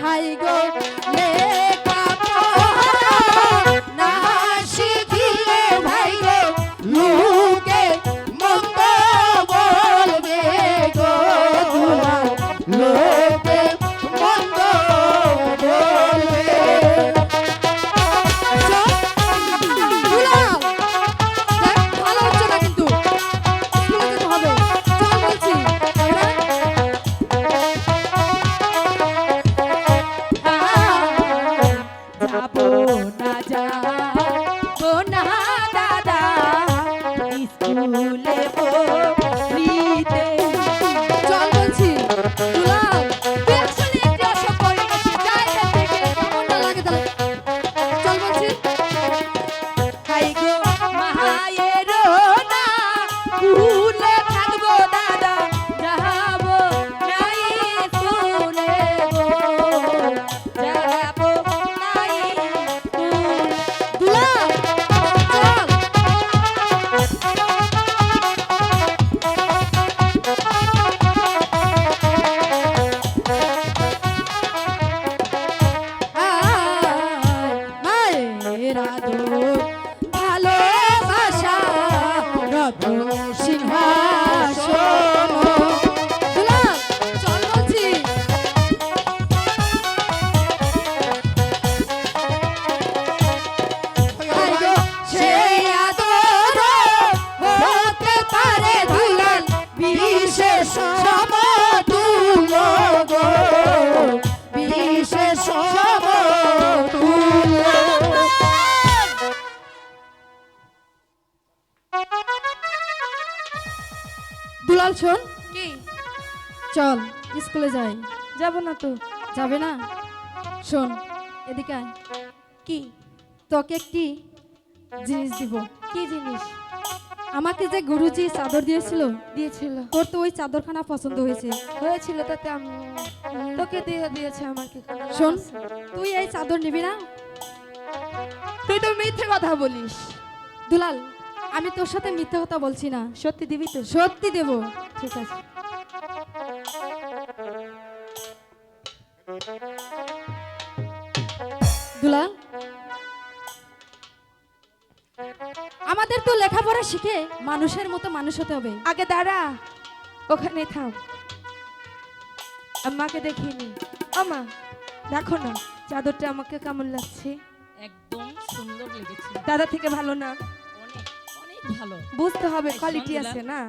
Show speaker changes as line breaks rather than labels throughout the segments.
High গো আদর ভালোবাসা রত দুলাল শোন।
কি?
চল স্কুলে যাই।
যাব না তো।
যাবে না? শোন এদিকে আয়।
কি?
তোকে একটি জিনিস দিব।
কি জিনিস?
আমাকে যে গুরুজি চাদর দিয়েছিল
দিয়েছিল।
তোর তো ওই চাদরখানা পছন্দ হয়েছে।
হয়েছিল তাতে আমি তোকে দিয়ে দিয়েছে আমাকে।
শোন তুই এই চাদর নিবি না?
তুই তো মিথ্যে কথা বলিস।
দুলাল আমি তোর সাথে মিথ্যা কথা বলছি না।
সত্যি দিবি তো?
সত্যি দেব।
ঠিক আছে।
দুলাল আমাদের তো লেখাপড়া শিখে মানুষের মতো মানুষ হতে হবে।
আগে দাঁড়া ওখানে থাম। আমাকে দেখিনি আমা দেখো না চাদরটা আমাকে কেমন লাগছে?
একদম সুন্দর লেগেছে।
দাদা থেকে ভালো না?
ভালো।
বুঝতে হবে কোয়ালিটি আছে না?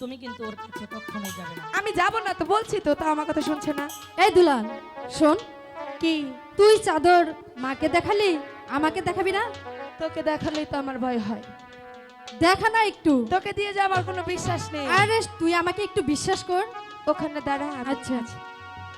তুমি কিন্তু ওর কাছে কখনোই যাবে না।
আমি যাব না তো বলছি তো তা আমার কথা শুনছে না।
এই দুলাল শোন
কি
তুই চাদর মাকে দেখালি? আমাকে দেখাবি না?
তোকে দেখালেই তো আমার ভয় হয়।
দেখা না একটু।
তোকে দিয়ে যে আমার কোনো বিশ্বাস নেই।
আরে তুই আমাকে একটু বিশ্বাস কর।
ওখানে দাঁড়া
আচ্ছা। আচ্ছা